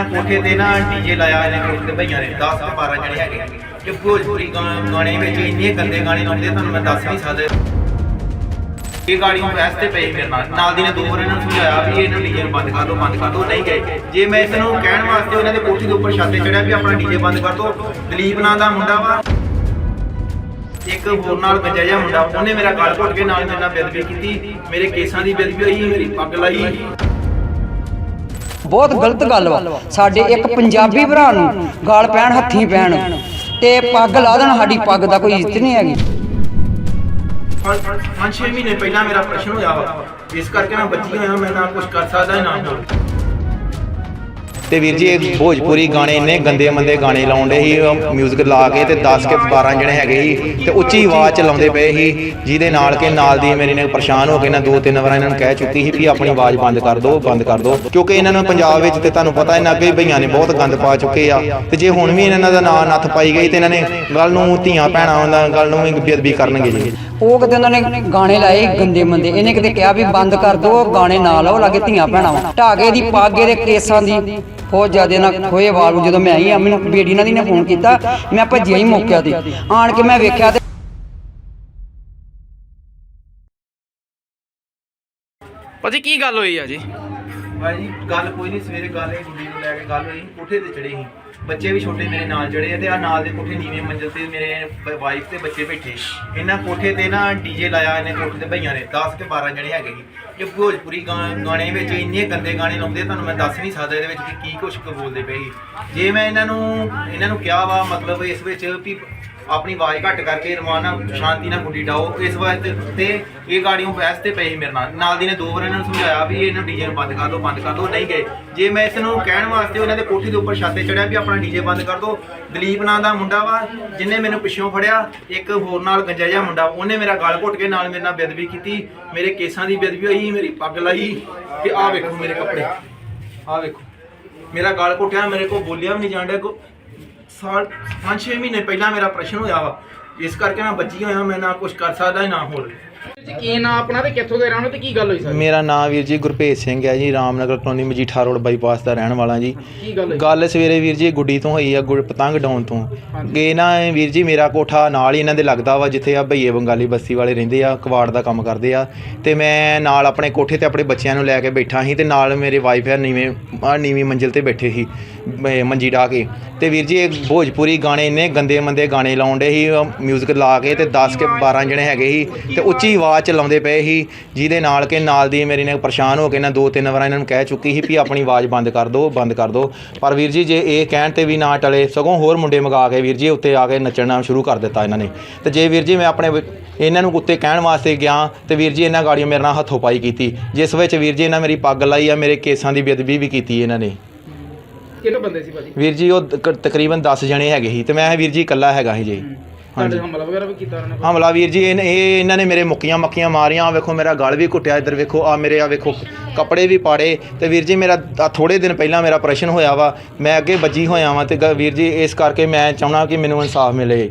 ਇਹਨਾਂ ਕੋਠੇ ਤੇ ਨਾ ਡੀਜੇ ਲਾਇਆ ਇਹਨੇ ਕੋਠੇ ਤੇ ਭਈਆਂ ਨੇ 10 ਤੇ 12 ਜਣੇ ਹੈਗੇ। ਕਿ ਭੋਜਪੁਰੀ ਗਾਣੇ ਵਿੱਚ ਇੰਨੇ ਗੰਦੇ ਗਾਣੇ ਲਾਉਂਦੇ, ਤੁਹਾਨੂੰ ਮੈਂ ਦੱਸ ਨਹੀਂ ਸਕਦਾ। ਇਹ ਗਾੜੀ ਨੂੰ ਵੈਸੇ ਤੇ ਪਈ ਮੇਰੇ ਨਾਲ। ਨਾਲ ਦੀ ਨੇ ਦੋ ਵਾਰ ਇਹਨਾਂ ਨੂੰ ਸਮਝਾਇਆ ਵੀ ਇਹਨਾਂ ਡੀਜੇ ਬੰਦ ਕਰ ਦਿਓ ਬੰਦ ਕਰ ਦਿਓ ਨਹੀਂ ਗਏ। ਜੇ ਮੈਂ ਇਸ ਨੂੰ ਕਹਿਣ ਵਾਸਤੇ ਉਹਨਾਂ ਦੇ ਕੋਠੀ ਦੇ ਉੱਪਰ ਛੱਤ ਚੜਿਆ ਵੀ ਆਪਣਾ ਡੀਜੇ ਬੰਦ ਕਰ ਦਿਓ ਦਲੀਪ ਨਾਂ ਦਾ ਮੁੰਡਾ ਵਾ। ਇੱਕ ਹੋਰ ਨਾਲ ਗੱਜਾ ਜਿਹਾ ਮੁੰਡਾ, ਉਹਨੇ ਮੇਰਾ ਗਲ ਘੁੱਟ ਕੇ ਨਾਲ ਮੇਰੇ ਨਾਲ ਬੇਦਬੀ ਕੀਤੀ। ਮੇਰੇ ਕੇਸਾਂ ਦੀ ਬੇਦਬੀ ਹੋਈ, ਮੇਰੀ ਪੱਗ ਲਾਈ। ਬਹੁਤ ਗਲਤ ਗੱਲ ਵਾ। ਸਾਡੇ ਇੱਕ ਪੰਜਾਬੀ ਭਰਾ ਨੂੰ ਗਾਲ ਪੈਣ ਹੱਥੀਂ ਪੈਣ। ਤੇ ਪੱਗ ਲਾ ਦੇਣ ਸਾਡੀ ਪੱਗ ਦਾ ਕੋਈ ਇੱਜ਼ਤ ਨਹੀਂ ਹੈਗੀ। ਪੰਜ ਛੇ ਮਹੀਨੇ ਪਹਿਲਾਂ ਮੇਰਾ ਪ੍ਰਸ਼ਨ ਹੋਇਆ ਵਾ। ਇਸ ਕਰਕੇ ਮੈਂ ਬੱਚੀ ਹੋਇਆ ਮੈਂ ਨਾ ਕੁਝ ਕਰ ਸਕਦਾ ਨਾ ਹੋਰ ਤੇ ਵੀਰ ਜੀ, ਇਹ ਭੋਜਪੁਰੀ ਗਾਣੇ ਇੰਨੇ ਗੰਦੇ ਮੰਦੇ ਗਾਣੇ ਲਾਉਂਦੇ ਸੀ 뮤직 ਲਾ ਕੇ ਤੇ 10 ਕੇ 12 ਜਣੇ ਹੈਗੇ ਸੀ ਤੇ ਉੱਚੀ ਆਵਾਜ਼ ਚ ਲਾਉਂਦੇ ਪਏ ਸੀ, ਜਿਹਦੇ ਨਾਲ ਕਿ ਨਾਲ ਦੀ ਮੇਰੀ ਨੇ ਪਰੇਸ਼ਾਨ ਹੋ ਕੇ ਨਾ ਦੋ ਤਿੰਨ ਵਾਰ ਇਹਨਾਂ ਨੂੰ ਕਹਿ ਚੁੱਕੀ ਸੀ ਵੀ ਆਪਣੀ ਆਵਾਜ਼ ਬੰਦ ਕਰ ਦਿਓ ਬੰਦ ਕਰ ਦਿਓ ਕਿਉਂਕਿ ਇਹਨਾਂ ਨੂੰ ਪੰਜਾਬ ਵਿੱਚ ਤੇ ਤੁਹਾਨੂੰ ਪਤਾ ਇਹਨਾਂ ਅੱਗੇ ਹੀ ਭਈਆਂ ਨੇ ਬਹੁਤ ਗੰਦ ਪਾ ਚੁੱਕੇ ਆ। ਤੇ ਜੇ ਹੁਣ ਵੀ ਇਹਨਾਂ ਦਾ ਨਾਂ ਨੱਥ ਪਾਈ ਗਈ ਤੇ ਇਹਨਾਂ ਨੇ ਗੱਲ ਨੂੰ ਧੀਆਂ ਭੈਣਾਂ ਦਾ ਗੱਲ ਨੂੰ ਵੀ ਬੇਅਦਬੀ ਕਰਨਗੇ ਜੀ। ਉਹ ਕਿਤੇ ਉਹਨਾਂ ਨੇ ਗਾਣੇ ਲਾਏ ਗੰਦੇ ਮੰਦੇ। ਇਹਨੇ ਕਿਤੇ ਕਿਹਾ ਵੀ ਬੰਦ ਕਰ ਦਿਓ ਗਾਣੇ ਨਾ ਲਾਓ ਲਾਗੇ ਧੀਆਂ ਭੈਣਾਂ ਵਾ ਢਾਗੇ ਦੀ ਪਾਗੇ ਦੇ ਕੇਸਾਂ ਦੀ ਬਹੁਤ ਜ਼ਿਆਦਾ ਨਾ ਖੋਏ ਵਾਲ ਜਦੋਂ ਮੈਂ ਆਈ ਆ ਮੈਨੂੰ ਬੇੜੀ ਨਾਲ ਦੀ ਨੇ ਫੋਨ ਕੀਤਾ ਮੈਂ ਭੱਜਿਆ ਹੀ ਮੌਕਿਆ ਤੇ। ਆਣ ਕੇ ਮੈਂ ਵੇਖਿਆ ਤੇ ਭਾਜੀ ਕੀ ਗੱਲ ਹੋਈ ਆ ਜੀ? ਭਾਈ ਗੱਲ ਕੋਈ ਨਹੀਂ ਸਵੇਰੇ ਗੱਲ ਇਹ ਕੁੜੀ ਨੂੰ ਲੈ ਕੇ ਗੱਲ ਹੋਈ ਕੋਠੇ ਤੇ ਚੜੇ ਸੀ। ਬੱਚੇ ਵੀ ਛੋਟੇ ਮੇਰੇ ਨਾਲ ਚੜੇ ਆ ਤੇ ਆ ਨਾਲ ਦੇ ਕੋਠੇ ਨੀਵੇਂ ਮੰਜ਼ਲ ਤੇ ਮੇਰੇ ਵਾਈਫ ਤੇ ਬੱਚੇ ਬੈਠੇ। ਇਹਨਾਂ ਕੋਠੇ ਤੇ ਨਾ ਡੀਜੇ ਲਾਇਆ ਇਹਨੇ ਕੋਠੇ ਤੇ ਭਈਆਂ ਨੇ 10 ਕੇ 12 ਜਣੇ ਹੈਗੇ ਸੀ। ਕਿ ਭੋਜਪੁਰੀ ਗਾ- ਗਾਣੇ ਵਿੱਚ ਇੰਨੇ ਗੰਦੇ ਗਾਣੇ ਲਾਉਂਦੇ ਆ, ਤੁਹਾਨੂੰ ਮੈਂ ਦੱਸ ਨਹੀਂ ਸਕਦਾ ਇਹਦੇ ਵਿੱਚ ਕਿ ਕੀ ਕੁਛ ਬੋਲਦੇ ਪਏ ਜੇ ਮੈਂ ਇਹਨਾਂ ਨੂੰ ਇਹਨਾਂ ਨੂੰ ਕਿਹਾ ਵਾ ਮਤਲਬ ਇਸ ਵਿੱਚ ਵੀ ਆਪਣੀ ਆਵਾਜ਼ ਘੱਟ ਕਰਕੇ ਰਮਾਨ ਨਾਲ ਸ਼ਾਂਤੀ ਨਾਲ ਗੁੱਡੀ ਡਾਓ। ਇਸ ਵਾਸਤੇ ਤੇ ਇਹ ਗਾੜੀਆਂ ਬਹਿਸ ਤੇ ਪਈ ਸੀ ਮੇਰੇ ਨਾਲ। ਨਾਲ ਦੀ ਨੇ ਦੋ ਵਾਰ ਇਹਨਾਂ ਨੂੰ ਸਮਝਾਇਆ ਵੀ ਇਹਨਾਂ ਡੀਜੇ ਨੂੰ ਬੰਦ ਕਰ ਦਿਓ ਬੰਦ ਕਰ ਦਿਓ ਨਹੀਂ ਗਏ। ਜੇ ਮੈਂ ਇਸ ਨੂੰ ਕਹਿਣ ਵਾਸਤੇ ਉਹਨਾਂ ਦੇ ਕੋਠੀ ਦੇ ਉੱਪਰ ਛੱਤ ਤੇ ਚੜਿਆ ਵੀ ਆਪਣਾ ਡੀਜੇ ਬੰਦ ਕਰ ਦਿਓ ਦਲੀਪ ਨਾਂ ਦਾ ਮੁੰਡਾ ਵਾ, ਜਿਨੇ ਮੈਨੂੰ ਪਿੱਛੋਂ ਫੜਿਆ, ਇੱਕ ਹੋਰ ਨਾਲ ਗੰਜਾ ਜਿਹਾ ਮੁੰਡਾ, ਉਹਨੇ ਮੇਰਾ ਗਲ ਘੁੱਟ ਕੇ ਨਾਲ ਮੇਰੇ ਨਾਲ ਬੇਦਬੀ ਕੀਤੀ, ਮੇਰੇ ਕੇਸਾਂ ਦੀ ਬੇਦਬੀ ਹੋਈ, ਮੇਰੀ ਪੱਗ ਲਾਈ, ਤੇ ਆਹ ਵੇਖੋ ਮੇਰੇ ਕੱਪੜੇ, ਆਹ ਵੇਖੋ। ਮੇਰਾ ਗਲ ਘੁੱਟਿਆ, ਮੇਰੇ ਕੋਲ ਬੋਲਿਆ ਵੀ ਨਹੀਂ ਜਾਣ ਡਿਆ ਕੋ ਸਾਲ 5-6 ਮਹੀਨੇ ਪਹਿਲਾਂ ਮੇਰਾ ਪ੍ਰਸ਼ਨ ਹੋਇਆ ਵਾ। ਇਸ ਕਰਕੇ ਮੈਂ ਬੱਚੀ ਹੋਇਆ, ਮੈਂ ਨਾ ਕੁਝ ਕਰ ਸਕਦਾ, ਨਾ ਹੋਰ। ਜੀ ਕੀ ਨਾਂ ਆਪਣਾ ਤੇ ਕਿੱਥੋਂ ਦੇ ਰਹਿਣ ਵਾਲੇ ਤੇ ਕੀ ਗੱਲ ਹੋਈ ਸਰ? ਮੇਰਾ ਨਾਮ ਵੀਰ ਜੀ ਗੁਰਭੇਜ ਸਿੰਘ ਹੈ ਜੀ Ramnagar colony Majitha road bypass ਦਾ ਰਹਿਣ ਵਾਲਾ ਜੀ। ਕੀ ਗੱਲ ਹੋਈ? ਗੱਲ ਸਵੇਰੇ ਵੀਰ ਜੀ ਗੁੱਡੀ ਤੋਂ ਹੋਈ ਆ ਗੁੜ ਪਤੰਗ ਡਾਉਣ ਤੋਂ। ਗਏ ਨਾ ਇਹ ਵੀਰ ਜੀ ਮੇਰਾ ਕੋਠਾ ਨਾਲ ਹੀ ਇਹਨਾਂ ਦੇ ਲੱਗਦਾ ਵਾ ਜਿੱਥੇ ਆ ਭਈਏ ਬੰਗਾਲੀ ਬਸਤੀ ਵਾਲੇ ਰਹਿੰਦੇ ਆ ਕਵਾੜ ਦਾ ਕੰਮ ਕਰਦੇ ਆ। ਤੇ ਮੈਂ ਨਾਲ ਆਪਣੇ ਕੋਠੇ ਤੇ ਆਪਣੇ ਬੱਚਿਆਂ ਨੂੰ ਲੈ ਕੇ ਬੈਠਾ ਸੀ ਤੇ ਨਾਲ ਮੇਰੇ ਵਾਈਫ ਆ ਨੀਵੇਂ ਆ ਨੀਵੀਂ ਮੰਜ਼ਿਲ ਤੇ ਬੈਠੇ ਸੀ ਮ- ਮੰਜੀ ਢਾ ਕੇ। ਤੇ ਵੀਰ ਜੀ ਇਹ ਭੋਜਪੁਰੀ ਗਾਣੇ ਇੰਨੇ ਗੰਦੇ ਮੰਦੇ ਗਾਣੇ ਲਾਉਂਦੇ ਸੀ 뮤직 ਲਾ ਕੇ ਤੇ 10 ਕੇ 12 ਜਣੇ ਹੈਗੇ ਸੀ ਤੇ ਉੱਚੀ ਆਵਾਜ਼ ਚ ਲਾਉਂਦੇ ਪਏ ਸੀ ਜਿਹਦੇ ਨਾਲ ਕਿ ਨਾਲ ਦੀ ਮੇਰੀ ਨੇ ਪਰੇਸ਼ਾਨ ਹੋ ਕੇ ਨਾ ਦੋ ਤਿੰਨ ਵਾਰ ਇਹਨਾਂ ਨੂੰ ਕਹਿ ਚੁੱਕੀ ਸੀ ਵੀ ਆਪਣੀ ਆਵਾਜ਼ ਬੰਦ ਕਰ ਦਿਓ ਬੰਦ ਕਰ ਦਿਓ ਪਰ ਵੀਰ ਜੀ ਜੇ ਇਹ ਕਹਿਣ ਤੇ ਵੀ ਨਾ ਟਲੇ ਸਗੋਂ ਹੋਰ ਮੁੰਡੇ ਮਗਾ ਕੇ ਵੀਰ ਜੀ ਉੱਤੇ ਆ ਕੇ ਨੱਚਣਾ ਸ਼ੁਰੂ ਕਰ ਦਿੱਤਾ ਇਹਨਾਂ ਨੇ। ਤੇ ਜੇ ਵੀਰ ਜੀ ਮੈਂ ਆਪਣੇ ਇਹਨਾਂ ਨੂੰ ਉੱਤੇ ਕਹਿਣ ਵਾਸਤੇ ਗਿਆ ਤੇ ਵੀਰ ਜੀ ਇਹਨਾਂ ਗਾੜੀਆਂ ਮੇਰੇ ਨਾਲ ਹੱਥੋਂ ਪਾਈ ਕੀਤੀ। ਜਿਸ ਵਿੱਚ ਵੀਰ ਜੀ ਇਹਨਾਂ ਮੇਰੀ ਪੱਗ ਲਾਈ ਆ ਮੇਰੇ ਕੇਸਾਂ ਦੀ ਬੇਅਦਬੀ ਵੀ ਕੀਤੀ ਇਹਨਾਂ ਨੇ। ਕਿੰਨੇ ਬੰਦੇ ਸੀ ਭਾਜੀ? ਵੀਰ ਜੀ ਉਹ ਤਕ- ਤਕਰੀਬਨ 10 ਜਣੇ ਹੈਗੇ ਸੀ ਤੇ ਮੈਂ ਵੀਰ ਜੀ ਇਕੱਲਾ ਹੈਗਾ ਸੀ ਜੀ। ਤੁਹਾਡੇ ਹਮਲਾ ਵਗੈਰਾ ਵੀ ਕੀਤਾ ਉਹਨਾਂ ਨੇ ਹਮਲਾ ਵੀਰ ਜੀ ਇਹ ਇਹ ਇਹਨਾਂ ਨੇ ਮੇਰੇ ਮੁੱਕੀਆਂ ਮੱਕੀਆਂ ਮਾਰੀਆਂ। ਆਹ ਵੇਖੋ ਮੇਰਾ ਗਲ ਵੀ ਘੁੱਟਿਆ ਇੱਧਰ ਵੇਖੋ ਆ ਮੇਰੇ ਆ ਵੇਖੋ ਕੱਪੜੇ ਵੀ ਪਾੜੇ। ਤੇ ਵੀਰ ਜੀ ਮੇਰਾ ਆਹ ਥੋੜੇ ਦਿਨ ਪਹਿਲਾਂ ਮੇਰਾ ਆਪਰੇਸ਼ਨ ਹੋਇਆ ਵਾ। ਮੈਂ ਅੱਗੇ ਵੱਜੀ ਹੋਇਆ ਵਾਂ ਤੇ ਗ- ਵੀਰ ਜੀ ਇਸ ਕਰਕੇ ਮੈਂ ਚਾਹਣਾ ਕਿ ਮੈਨੂੰ ਇਨਸਾਫ ਮਿਲੇ।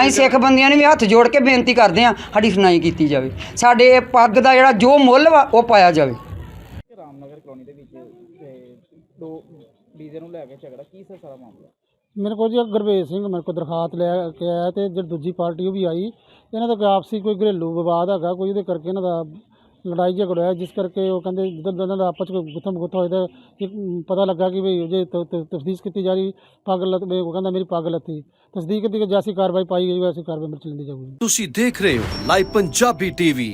ਅਸੀਂ ਸਿੱਖ ਬੰਦਿਆਂ ਨੇ ਵੀ ਹੱਥ ਜੋੜ ਕੇ ਬੇਨਤੀ ਕਰਦੇ ਹਾਂ ਸਾਡੀ ਸੁਣਾਈ ਕੀਤੀ ਜਾਵੇ। ਸਾਡੇ ਪੱਗ ਦਾ ਜਿਹੜਾ ਜੋ ਮੁੱਲ ਵਾ ਉਹ ਪਾਇਆ ਜਾਵੇ। ਰਾਮਨਗਰ ਕਲੋਨੀ ਦੇ ਵਿੱਚ ਤੇ ਦੋ ਡੀਜ਼ੇ ਨੂੰ ਲੈ ਕੇ ਝਗੜਾ ਕੀ ਸੀ ਸਾਰਾ ਮਾਮਲਾ? ਮੇਰੇ ਕੋਲ ਜੀ ਗੁਰਵੇਜ ਸਿੰਘ ਮੇਰੇ ਕੋਲ ਦਰਖਾਸਤ ਲੈ ਕੇ ਆਇਆ ਤੇ ਜਿਹੜੀ ਦੂਜੀ ਪਾਰਟੀ ਉਹ ਵੀ ਆਈ। ਇਹਨਾਂ ਦਾ ਕੋਈ ਆਪਸੀ ਕੋਈ ਘਰੇਲੂ ਵਿਵਾਦ ਹੈਗਾ ਕੋਈ ਉਹਦੇ ਕਰਕੇ ਇਹਨਾਂ ਦਾ ਲੜਾਈ ਝਗੜਾ ਹੋਇਆ, ਜਿਸ ਕਰਕੇ ਉਹ ਕਹਿੰਦੇ ਜਦੋਂ ਇਹਨਾਂ ਦਾ ਆਪਸ ਵਿੱਚ ਗੁੱਥਮ ਗੁੱਥਾ ਹੋਇਆ ਤਾਂ ਪਤਾ ਲੱਗਾ ਕਿ ਵੀ ਜੇ ਤਫਤੀਸ਼ ਕੀਤੀ ਜਾ ਰਹੀ ਪੱਗ ਲੱਤ ਉਹ ਕਹਿੰਦਾ ਮੇਰੀ ਪੱਗ ਲੱਤੀ। ਤਸਦੀਕ ਦੀ ਜੈਸੀ ਕਾਰਵਾਈ ਪਾਈ ਗਈ ਵੈਸੀ ਕਾਰਵਾਈ ਮੇਰੇ ਚ ਜਾਊਗੀ। ਤੁਸੀਂ ਦੇਖ ਰਹੇ ਹੋ ਲਾਈਵ ਪੰਜਾਬੀ ਟੀਵੀ।